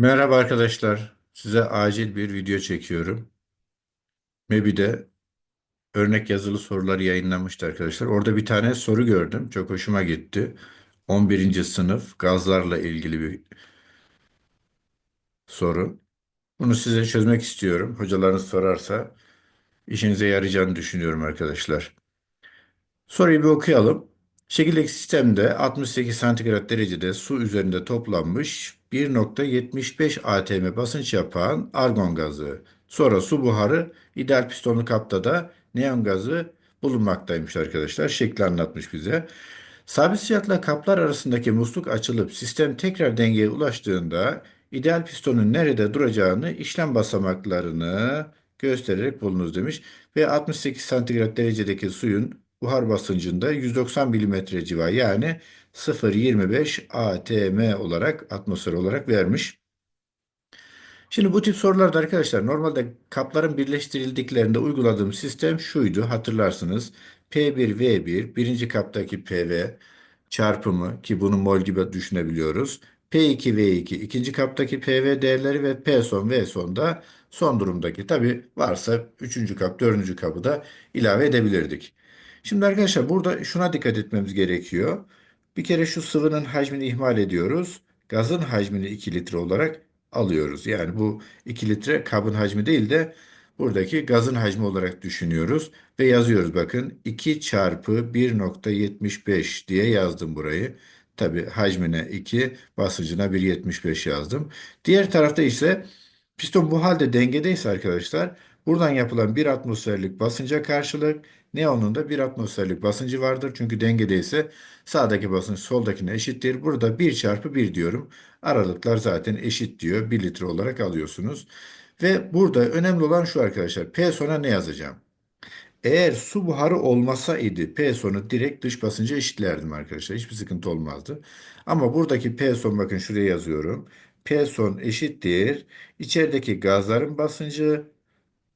Merhaba arkadaşlar. Size acil bir video çekiyorum. MEBİ'de örnek yazılı sorular yayınlanmıştı arkadaşlar. Orada bir tane soru gördüm. Çok hoşuma gitti. 11. sınıf gazlarla ilgili bir soru. Bunu size çözmek istiyorum. Hocalarınız sorarsa işinize yarayacağını düşünüyorum arkadaşlar. Soruyu bir okuyalım. Şekildeki sistemde 68 santigrat derecede su üzerinde toplanmış 1.75 atm basınç yapan argon gazı. Sonra su buharı ideal pistonlu kapta da neon gazı bulunmaktaymış arkadaşlar. Şekli anlatmış bize. Sabit sıcaklıkla kaplar arasındaki musluk açılıp sistem tekrar dengeye ulaştığında ideal pistonun nerede duracağını işlem basamaklarını göstererek bulunuz demiş. Ve 68 santigrat derecedeki suyun buhar basıncında 190 milimetre civarı yani 0.25 atm olarak atmosfer olarak vermiş. Şimdi bu tip sorularda arkadaşlar normalde kapların birleştirildiklerinde uyguladığım sistem şuydu hatırlarsınız. P1V1 birinci kaptaki PV çarpımı ki bunu mol gibi düşünebiliyoruz. P2V2 ikinci kaptaki PV değerleri ve P son V son da son durumdaki. Tabi varsa üçüncü kap dördüncü kabı da ilave edebilirdik. Şimdi arkadaşlar burada şuna dikkat etmemiz gerekiyor. Bir kere şu sıvının hacmini ihmal ediyoruz. Gazın hacmini 2 litre olarak alıyoruz. Yani bu 2 litre kabın hacmi değil de buradaki gazın hacmi olarak düşünüyoruz ve yazıyoruz bakın 2 çarpı 1.75 diye yazdım burayı. Tabi hacmine 2, basıncına 1.75 yazdım. Diğer tarafta ise piston bu halde dengedeyse arkadaşlar buradan yapılan 1 atmosferlik basınca karşılık neonun da 1 atmosferlik basıncı vardır. Çünkü dengedeyse sağdaki basınç soldakine eşittir. Burada 1 çarpı 1 diyorum. Aralıklar zaten eşit diyor. 1 litre olarak alıyorsunuz. Ve burada önemli olan şu arkadaşlar. P sona ne yazacağım? Eğer su buharı olmasa idi P sonu direkt dış basınca eşitlerdim arkadaşlar. Hiçbir sıkıntı olmazdı. Ama buradaki P son bakın şuraya yazıyorum. P son eşittir. İçerideki gazların basıncı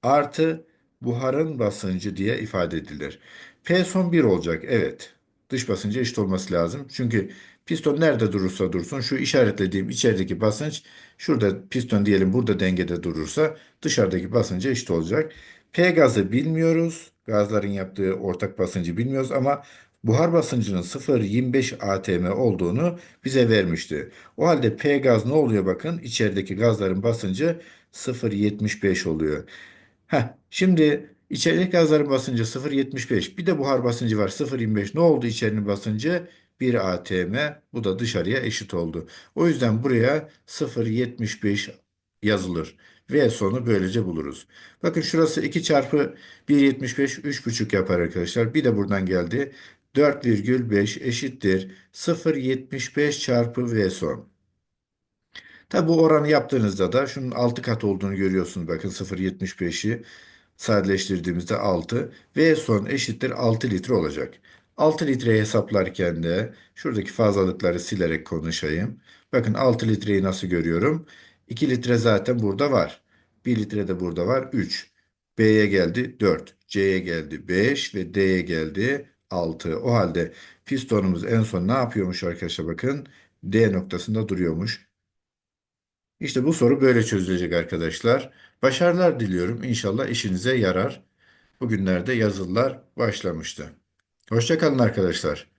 artı buharın basıncı diye ifade edilir. P son 1 olacak. Evet. Dış basınca eşit olması lazım. Çünkü piston nerede durursa dursun şu işaretlediğim içerideki basınç şurada piston diyelim burada dengede durursa dışarıdaki basınca eşit olacak. P gazı bilmiyoruz. Gazların yaptığı ortak basıncı bilmiyoruz ama buhar basıncının 0.25 atm olduğunu bize vermişti. O halde P gaz ne oluyor bakın? İçerideki gazların basıncı 0.75 oluyor. Heh, şimdi içerideki gazların basıncı 0.75 bir de buhar basıncı var 0.25 ne oldu içerinin basıncı? 1 atm bu da dışarıya eşit oldu. O yüzden buraya 0.75 yazılır. V sonu böylece buluruz. Bakın şurası 2 çarpı 1.75 3.5 yapar arkadaşlar. Bir de buradan geldi. 4,5 eşittir 0.75 çarpı V son. Tabi bu oranı yaptığınızda da şunun 6 kat olduğunu görüyorsunuz. Bakın 0.75'i sadeleştirdiğimizde 6 V son eşittir 6 litre olacak. 6 litreyi hesaplarken de şuradaki fazlalıkları silerek konuşayım. Bakın 6 litreyi nasıl görüyorum? 2 litre zaten burada var. 1 litre de burada var 3. B'ye geldi 4. C'ye geldi 5 ve D'ye geldi 6. O halde pistonumuz en son ne yapıyormuş arkadaşlar bakın. D noktasında duruyormuş. İşte bu soru böyle çözülecek arkadaşlar. Başarılar diliyorum. İnşallah işinize yarar. Bugünlerde yazılılar başlamıştı. Hoşça kalın arkadaşlar.